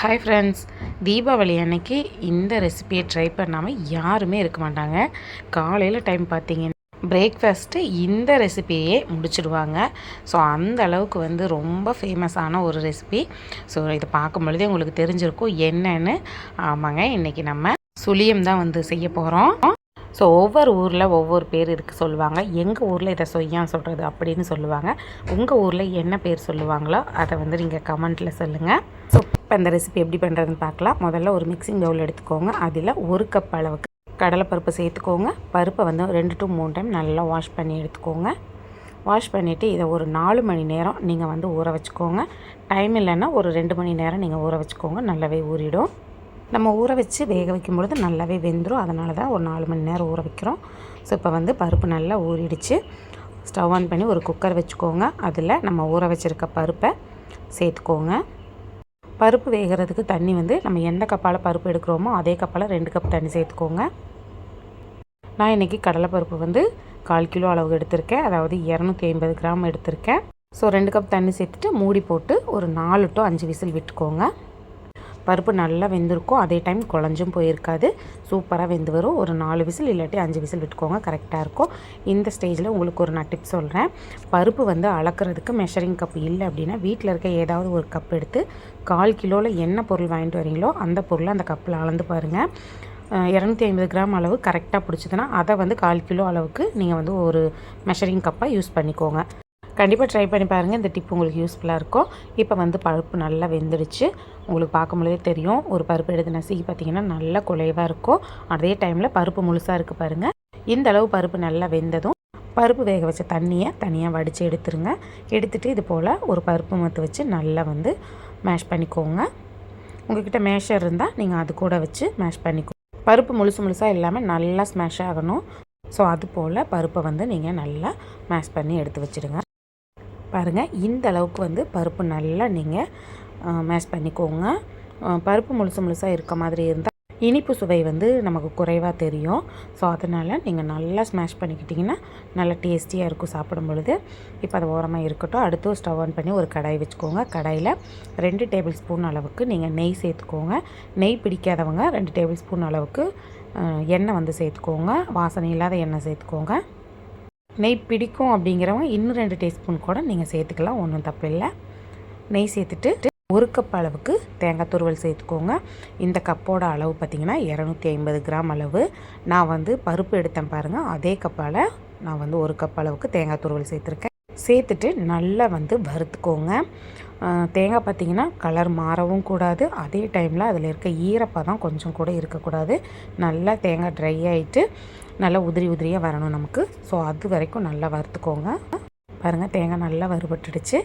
Hi friends Deepavali அன்னைக்கு இந்த ரெசிபியை ட்ரை பண்ணாமல் யாருமே இருக்க மாட்டாங்க. காலையில் டைம் பார்த்தீங்கன்னா பிரேக்ஃபாஸ்ட்டு இந்த ரெசிபியே முடிச்சிடுவாங்க. ஸோ அந்த அளவுக்கு வந்து ரொம்ப ஃபேமஸான ஒரு ரெசிபி ஸோ இதை பார்க்கும் பொழுதே உங்களுக்கு தெரிஞ்சிருக்கும் என்னன்னு. ஆமாங்க இன்றைக்கி நம்ம சுழியம் தான் வந்து செய்ய போகிறோம் ஸோ ஒவ்வொரு ஊரில் ஒவ்வொரு பேர் இருக்குது சொல்லுவாங்க. எங்கள் ஊரில் இதை சொய்யான் சொல்கிறது அப்படின்னு சொல்லுவாங்க. உங்கள் ஊரில் என்ன பேர் சொல்லுவாங்களோ அதை வந்து நீங்கள் கமெண்ட்டில் சொல்லுங்கள் ஸோ இப்போ இந்த ரெசிபி எப்படி பண்ணுறதுன்னு பார்க்கலாம். முதல்ல ஒரு மிக்சிங் பவுல் எடுத்துக்கோங்க. அதில் ஒரு கப் அளவுக்கு கடலைப்பருப்பு சேர்த்துக்கோங்க. பருப்பை வந்து ரெண்டு டு மூணு டைம் நல்லா வாஷ் பண்ணி எடுத்துக்கோங்க. வாஷ் பண்ணிவிட்டு இதை ஒரு நாலு மணி நேரம் நீங்கள் வந்து ஊற வச்சுக்கோங்க. டைம் இல்லைன்னா ஒரு ரெண்டு மணி நேரம் நீங்கள் ஊற வச்சுக்கோங்க. நல்லாவே ஊறிடும். நம்ம ஊற வச்சு வேக வைக்கும் பொழுது நல்லாவே வெந்துடும் அதனால தான் ஒரு நாலு மணி நேரம் ஊற வைக்கிறோம். ஸோ இப்போ வந்து பருப்பு நல்லா ஊறிடுச்சு. ஸ்டவ் ஆன் பண்ணி ஒரு குக்கர் வச்சுக்கோங்க. அதில் நம்ம ஊற வச்சுருக்க பருப்பை சேர்த்துக்கோங்க. பருப்பு வேகிறதுக்கு தண்ணி வந்து நம்ம எந்த கப்பால் பருப்பு எடுக்கிறோமோ அதே கப்பால் ரெண்டு கப் தண்ணி சேர்த்துக்கோங்க. நான் இன்றைக்கி கடலைப்பருப்பு வந்து கால் கிலோ அளவு எடுத்திருக்கேன். அதாவது இரநூத்தி ஐம்பது கிராம் எடுத்திருக்கேன். ஸோ ரெண்டு கப் தண்ணி சேர்த்துட்டு மூடி போட்டு ஒரு நாலு டு அஞ்சு விசில் விட்டுக்கோங்க. பருப்பு நல்லா வெந்திருக்கும். அதே டைம் குழஞ்சும் போயிருக்காது. சூப்பராக வெந்து வரும். ஒரு நாலு விசில் இல்லாட்டி அஞ்சு விசில் விட்டுக்கோங்க. கரெக்டாக இருக்கும். இந்த ஸ்டேஜில் உங்களுக்கு ஒரு நான் டிப் சொல்கிறேன் பருப்பு வந்து அளக்கிறதுக்கு மெஷரிங் கப் இல்லை அப்படின்னா வீட்டில் இருக்க ஏதாவது ஒரு கப் எடுத்து கால் கிலோவில் என்ன பொருள் வாங்கிட்டு வரீங்களோ அந்த பொருளை அந்த கப்பில் அளந்து பாருங்கள் இரநூத்தி ஐம்பது கிராம் அளவு கரெக்டாக பிடிச்சதுன்னா அதை வந்து கால் கிலோ அளவுக்கு நீங்கள் வந்து ஒரு மெஷரிங் கப்பாக யூஸ் பண்ணிக்கோங்க. கண்டிப்பாக ட்ரை பண்ணி பாருங்கள் இந்த டிப் உங்களுக்கு யூஸ்ஃபுல்லாக இருக்கும். இப்போ வந்து பருப்பு நல்லா வெந்துடுச்சு. உங்களுக்கு பார்க்கும்போதே தெரியும். ஒரு பருப்பு எடுத்து நசுக்கி பார்த்தீங்கன்னா நல்லா குலைவாக இருக்கும். அதே டைமில் பருப்பு முழுசாக இருக்குது பாருங்கள் இந்த அளவு பருப்பு நல்லா வெந்ததும் பருப்பு வேக வச்ச தண்ணியை தனியாக வடித்து எடுத்துருங்க. எடுத்துகிட்டு இது போல் ஒரு பருப்பு மத்து வச்சு நல்லா வந்து மேஷ் பண்ணிக்கோங்க. உங்கள்கிட்ட மேஷர் இருந்தால் நீங்கள் அது கூட வச்சு மேஷ் பண்ணிக்கோ பருப்பு முழுசு முழுசாக இல்லாமல் நல்லா ஸ்மேஷ் ஆகணும். ஸோ அது போல் பருப்பை வந்து நீங்கள் நல்லா மேஷ் பண்ணி எடுத்து வச்சுடுங்க. பாருங்கள் இந்த அளவுக்கு வந்து பருப்பு நல்லா நீங்கள் மேஷ் பண்ணிக்கோங்க. பருப்பு முழுசு முழுசாக இருக்க மாதிரி இருந்தால் இனிப்பு சுவை வந்து நமக்கு குறைவாக தெரியும். ஸோ அதனால் நீங்கள் நல்லா ஸ்மாஷ் பண்ணிக்கிட்டிங்கன்னா நல்லா டேஸ்டியாக இருக்கும் சாப்பிடும் பொழுது. இப்போ அது ஓரமாக இருக்கட்டும். அடுத்து ஸ்டவ் ஆன் பண்ணி ஒரு கடாய் வச்சுக்கோங்க. கடாயில் ரெண்டு டேபிள் ஸ்பூன் அளவுக்கு நீங்கள் நெய் சேர்த்துக்கோங்க. நெய் பிடிக்காதவங்க ரெண்டு டேபிள் ஸ்பூன் அளவுக்கு எண்ணெய் வந்து சேர்த்துக்கோங்க. வாசனை இல்லாத எண்ணெய் சேர்த்துக்கோங்க. நெய் பிடிக்கும் அப்படிங்கிறவங்க இன்னும் ரெண்டு டீஸ்பூன் கூட நீங்கள் சேர்த்துக்கலாம் ஒன்றும் தப்பு இல்லை. நெய் சேர்த்துட்டு ஒரு கப் அளவுக்கு தேங்காய் துருவல் சேர்த்துக்கோங்க. இந்த கப்போட அளவு பார்த்திங்கன்னா இரநூத்தி ஐம்பது கிராம் அளவு. நான் வந்து பருப்பு எடுத்தேன் பாருங்கள் அதே கப்பால் நான் வந்து ஒரு கப் அளவுக்கு தேங்காய் துருவல் சேர்த்துருக்கேன். சேர்த்துட்டு நல்லா வந்து வறுத்துக்கோங்க. தேங்காய் பார்த்திங்கன்னா கலர் மாறவும் கூடாது. அதே டைமில் அதில் இருக்க ஈரப்பதம் கொஞ்சம் கூட இருக்கக்கூடாது. நல்லா தேங்காய் ட்ரை ஆகிட்டு நல்லா உதிரி உதிரியாக வரணும் நமக்கு. ஸோ அது வரைக்கும் நல்லா வறுத்துக்கோங்க. பாருங்கள் தேங்காய் நல்லா வறுபட்டுடுச்சு.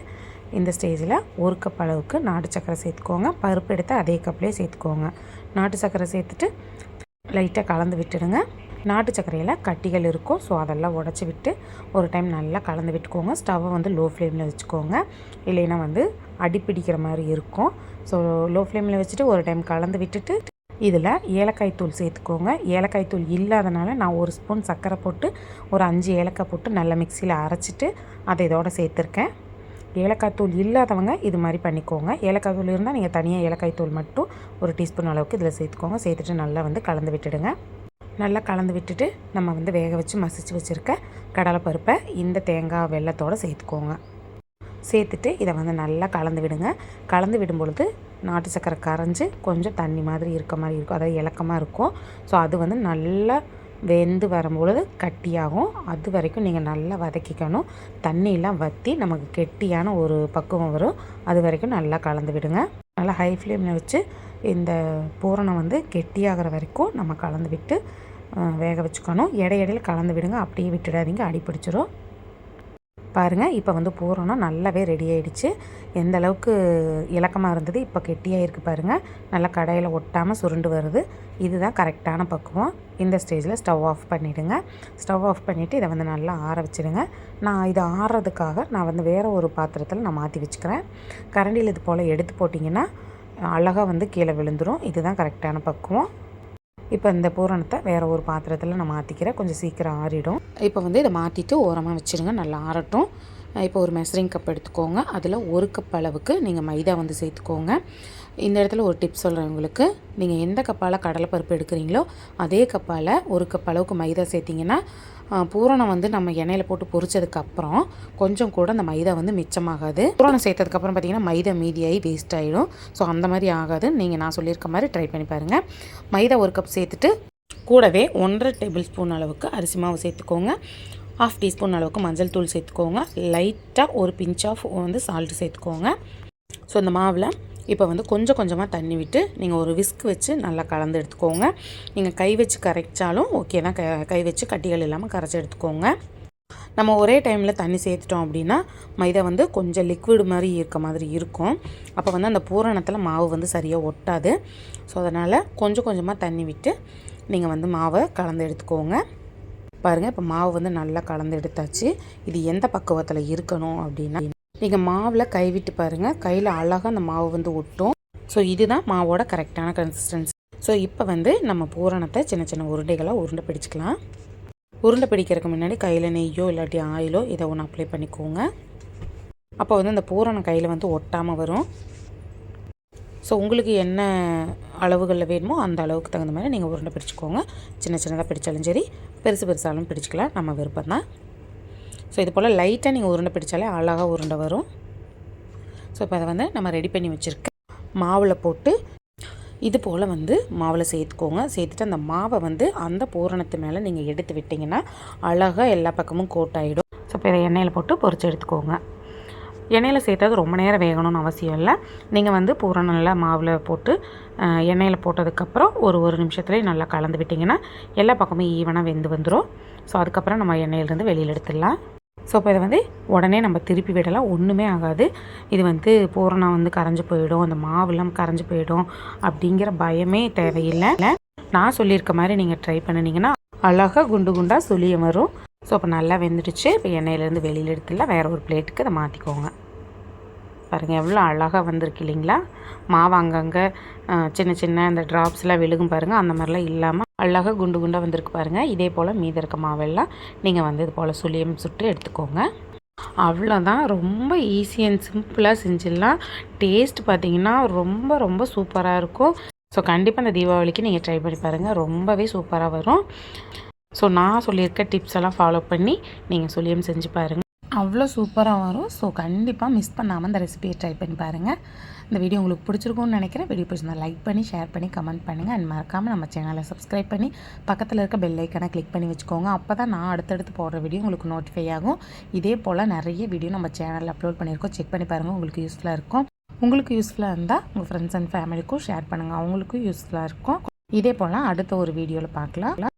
இந்த ஸ்டேஜில் ஒரு கப் அளவுக்கு நாட்டு சக்கரை சேர்த்துக்கோங்க. பருப்பு எடுத்து அதே கப்லேயே சேர்த்துக்கோங்க. நாட்டு சக்கரை சேர்த்துட்டு லைட்டாக கலந்து விட்டுடுங்க. நாட்டு சக்கரையில் கட்டிகள் இருக்கும். ஸோ அதெல்லாம் உடச்சி விட்டு ஒரு டைம் நல்லா கலந்து விட்டுக்கோங்க. ஸ்டவ்வை வந்து லோ ஃப்ளேமில் வச்சுக்கோங்க. இல்லைன்னா வந்து அடிப்பிடிக்கிற மாதிரி இருக்கும். ஸோ லோ ஃப்ளேமில் வச்சுட்டு ஒரு டைம் கலந்து விட்டுட்டு இதில் ஏலக்காய் தூள் சேர்த்துக்கோங்க. ஏலக்காய் தூள் இல்லாதனால நான் ஒரு ஸ்பூன் சர்க்கரை போட்டு ஒரு அஞ்சு ஏலக்காய் போட்டு நல்லா மிக்சியில் அரைச்சிட்டு அதை இதோட சேர்த்துருக்கேன். ஏலக்காய் தூள் இல்லாதவங்க இது மாதிரி பண்ணிக்கோங்க. ஏலக்காய் தூள் இருந்தால் நீங்கள் தனியாக ஏலக்காய் தூள் மட்டும் ஒரு டீஸ்பூன் அளவுக்கு இதில் சேர்த்துக்கோங்க. சேர்த்துட்டு நல்லா வந்து கலந்து விட்டுடுங்க. நல்லா கலந்து விட்டுட்டு நம்ம வந்து வேக வச்சு மசிச்சு வச்சுருக்க கடலைப்பருப்பை இந்த தேங்காய் வெள்ளத்தோடு சேர்த்துக்கோங்க. சேர்த்துட்டு இதை வந்து நல்லா கலந்து விடுங்க. கலந்து விடும் பொழுது நாட்டு சக்கரை கரைஞ்சி கொஞ்சம் தண்ணி மாதிரி இருக்க மாதிரி இருக்கும். அதாவது இலக்கமாக இருக்கும். ஸோ அது வந்து நல்லா வெந்து வரும்பொழுது கட்டியாகும். அது வரைக்கும் நீங்கள் நல்லா வதக்கிக்கணும். தண்ணியெலாம் வற்றி நமக்கு கெட்டியான ஒரு பக்குவம் வரும். அது வரைக்கும் நல்லா கலந்து விடுங்க. நல்லா ஹை ஃப்ளேமில் வச்சு இந்த பூரணம் வந்து கெட்டியாகிற வரைக்கும் நம்ம கலந்து விட்டு வேக வச்சுக்கணும். இடையிடையில் கலந்து விடுங்க. அப்படியே விட்டுடாதீங்க. அடி பிடிச்சிரும். பாருங்கள் இப்போ வந்து பூரணம் நல்லாவே ரெடி ஆகிடுச்சு எந்த அளவுக்கு இலக்கமாக இருந்தது இப்போ கெட்டியாக இருக்குது பாருங்கள் நல்லா கடையில் ஒட்டாமல் சுருண்டு வருது. இதுதான் கரெக்டான பக்குவம். இந்த ஸ்டேஜில் ஸ்டவ் ஆஃப் பண்ணிவிடுங்க ஸ்டவ் ஆஃப் பண்ணிவிட்டு இதை வந்து நல்லா ஆற வச்சுடுங்க நான் இதை ஆறுறதுக்காக நான் வந்து வேறு ஒரு பாத்திரத்தில் நான் மாற்றி வச்சுக்கிறேன். கரண்டியில் இது போல் எடுத்து போட்டிங்கன்னா அழகாக வந்து கீழே விழுந்துடும் இதுதான் கரெக்டான பக்குவம். இப்போ இந்த பூரணத்தை வேறு ஒரு பாத்திரத்தில் நான் மாற்றிக்கிறேன் கொஞ்சம் சீக்கிரம் ஆறிடும். இப்போ வந்து இதை மாற்றிட்டு ஓரமாக வச்சுருங்க. நல்லா ஆறட்டும். இப்போ ஒரு மெசரிங் கப் எடுத்துக்கோங்க. அதில் ஒரு கப் அளவுக்கு நீங்கள் மைதா வந்து சேர்த்துக்கோங்க. இந்த இடத்துல ஒரு டிப் சொல்கிறேன் உங்களுக்கு. நீங்கள் எந்த கப்பால் கடலைப்பருப்பு எடுக்கிறீங்களோ அதே கப்பால் ஒரு கப் அளவுக்கு மைதா சேர்த்திங்கன்னா பூரணம் வந்து நம்ம எண்ணெயில் போட்டு பொரிச்சதுக்கப்புறம் கொஞ்சம் கூட அந்த மைதா வந்து மிச்சமாகாது. பூரணம் சேர்த்ததுக்கப்புறம் பார்த்தீங்கன்னா மைதா மீதியாகி வேஸ்ட் ஆகிடும் ஸோ அந்த மாதிரி ஆகாது நீங்கள் நான் சொல்லியிருக்க மாதிரி ட்ரை பண்ணி பாருங்கள் மைதா ஒரு கப் சேர்த்துட்டு கூடவே ஒன்றரை டேபிள் ஸ்பூன் அளவுக்கு அரிசி மாவு சேர்த்துக்கோங்க. ஹாஃப் டீஸ்பூன் அளவுக்கு மஞ்சள் தூள் சேர்த்துக்கோங்க. லைட்டாக ஒரு பிஞ்ச் ஆஃப் வந்து சால்ட்டு சேர்த்துக்கோங்க. ஸோ இந்த மாவில் இப்போ வந்து கொஞ்சம் கொஞ்சமாக தண்ணி விட்டு நீங்கள் ஒரு விஸ்க் வச்சு நல்லா கலந்து எடுத்துக்கோங்க. நீங்கள் கை வச்சு கரைச்சாலும் ஓகே தான். க கை வச்சு கட்டிகள் இல்லாமல் கரைச்சி எடுத்துக்கோங்க. நம்ம ஒரே டைமில் தண்ணி சேர்த்துட்டோம் அப்படின்னா மைதா வந்து கொஞ்சம் லிக்விட் மாதிரி இருக்க மாதிரி இருக்கும். அப்போ வந்து அந்த பூரணத்தில் மாவு வந்து சரியாக ஒட்டாது. ஸோ அதனால் கொஞ்சம் கொஞ்சமாக தண்ணி விட்டு நீங்கள் வந்து மாவை கலந்து எடுத்துக்கோங்க. பாருங்கள் இப்போ மாவு வந்து நல்லா கலந்து எடுத்தாச்சு. இது எந்த பக்குவத்தில் இருக்கணும் அப்படின்னா நீங்கள் மாவில் கைவிட்டு பாருங்கள் கையில் அழகாக அந்த மாவு வந்து ஒட்டும். ஸோ இதுதான் மாவோட கரெக்டான கன்சிஸ்டன்சி ஸோ இப்போ வந்து நம்ம பூரணத்தை சின்ன சின்ன உருண்டைகளாக உருண்டை பிடிச்சிக்கலாம். உருண்டை பிடிக்கிறதுக்கு முன்னாடி கையில் நெய்யோ இல்லாட்டி ஆயிலோ இதை ஒன்று அப்ளை பண்ணிக்கோங்க. அப்போ வந்து அந்த பூரணம் கையில் வந்து ஒட்டாமல் வரும். ஸோ உங்களுக்கு என்ன அளவுகளில் வேணுமோ அந்த அளவுக்கு தகுந்த மாதிரி நீங்கள் உருண்டை பிடிச்சிக்கோங்க. சின்ன சின்னதாக பிடிச்சாலும் சரி பெருசு பெருசாலும் பிடிச்சிக்கலாம். நம்ம விருப்பம் தான். ஸோ இது போல் லைட்டாக நீங்கள் உருண்டை பிடிச்சாலே அழகாக உருண்டை வரும். ஸோ இப்போ அதை வந்து நம்ம ரெடி பண்ணி வச்சுருக்க மாவில் போட்டு இது போல் வந்து மாவில் சேர்த்துக்கோங்க. சேர்த்துட்டு அந்த மாவை வந்து அந்த பூரணத்து மேலே நீங்கள் எடுத்து விட்டிங்கன்னா அழகாக எல்லா பக்கமும் கோட் ஆகிடும் ஸோ இப்போ இதை எண்ணெயில் போட்டு பொறிச்சு எடுத்துக்கோங்க. எண்ணெயில் சேர்த்தது ரொம்ப நேரம் வேகணும்னு அவசியம் இல்லை. நீங்கள் வந்து பூரணம் நல்லா மாவில் போட்டு எண்ணெயில் போட்டதுக்கப்புறம் ஒரு ஒரு நிமிஷத்துலேயே நல்லா கலந்து விட்டிங்கன்னா எல்லா பக்கமும் ஈவனாக வெந்து வந்துடும் ஸோ அதுக்கப்புறம் நம்ம எண்ணெயிலேருந்து வெளியில் எடுத்துடலாம். ஸோ இப்போ இதை வந்து உடனே நம்ம திருப்பி விடலாம். ஒன்றுமே ஆகாது. இது வந்து பூரணம் வந்து கரைஞ்சு போயிடும். அந்த மாவுலாம் கரைஞ்சு போயிடும் அப்படிங்கிற பயமே தேவையில்லை. நான் சொல்லியிருக்க மாதிரி நீங்கள் ட்ரை பண்ணினீங்கன்னா அழகாக குண்டு குண்டாக சுளிய வரும். ஸோ இப்போ நல்லா வெந்துடுச்சு. இப்போ எண்ணெயிலேருந்து வெளியில் எடுத்துடலாம். வேறு ஒரு பிளேட்டுக்கு அதை மாற்றிக்கோங்க பாருங்கள் எவ்வளோ அழகாக வந்திருக்கு இல்லைங்களா? மாவு அங்கங்கே சின்ன சின்ன அந்த ட்ராப்ஸ்லாம் விழுகும் பாருங்கள் அந்த மாதிரிலாம் இல்லாமல் அழகாக குண்டு குண்டாக வந்திருக்கு பாருங்கள் இதே போல் மீதி இருக்க மாவெல்லாம் நீங்கள் வந்து இது போல் சுளியம் சுட்டு எடுத்துக்கோங்க. அவ்வளோதான் ரொம்ப ஈஸி அண்ட் சிம்பிளாக செஞ்சிடலாம். டேஸ்ட் பார்த்தீங்கன்னா ரொம்ப ரொம்ப சூப்பராக இருக்கும். ஸோ கண்டிப்பாக இந்த தீபாவளிக்கு நீங்கள் ட்ரை பண்ணி பாருங்கள் ரொம்பவே சூப்பராக வரும். ஸோ நான் சொல்லியிருக்க டிப்ஸ் எல்லாம் ஃபாலோ பண்ணி நீங்கள் சொல்லியும் செஞ்சு பாருங்கள் அவ்வளோ சூப்பராக வரும். ஸோ கண்டிப்பாக மிஸ் பண்ணாமல் இந்த ரெசிபியை ட்ரை பண்ணி பாருங்கள் இந்த வீடியோ உங்களுக்கு பிடிச்சிருக்கும்னு நினைக்கிறேன். வீடியோ பிடிச்சிருந்தா லைக் பண்ணி ஷேர் பண்ணி கமெண்ட் பண்ணுங்கள் அண்ட் மறக்காமல் நம்ம சேனலை சப்ஸ்கிரைப் பண்ணி பக்கத்தில் இருக்க பெல் ஐக்கனை கிளிக் பண்ணி வச்சுக்கோங்க. அப்போ தான் நான் அடுத்தடுத்து போடுற வீடியோ உங்களுக்கு நோட்டிஃபை ஆகும். இதே போல் நிறைய வீடியோ நம்ம சேனலில் அப்லோட் பண்ணியிருக்கோம். செக் பண்ணி பாருங்கள் உங்களுக்கு யூஸ்ஃபுல்லாக இருக்கும். உங்களுக்கு யூஸ்ஃபுல்லாக இருந்தால் உங்கள் ஃப்ரெண்ட்ஸ் அண்ட் ஃபேமிலிக்கும் ஷேர் பண்ணுங்கள் அவங்களுக்கும் யூஸ்ஃபுல்லாக இருக்கும். இதே போல் அடுத்த ஒரு வீடியோவில் பார்க்கலாம்.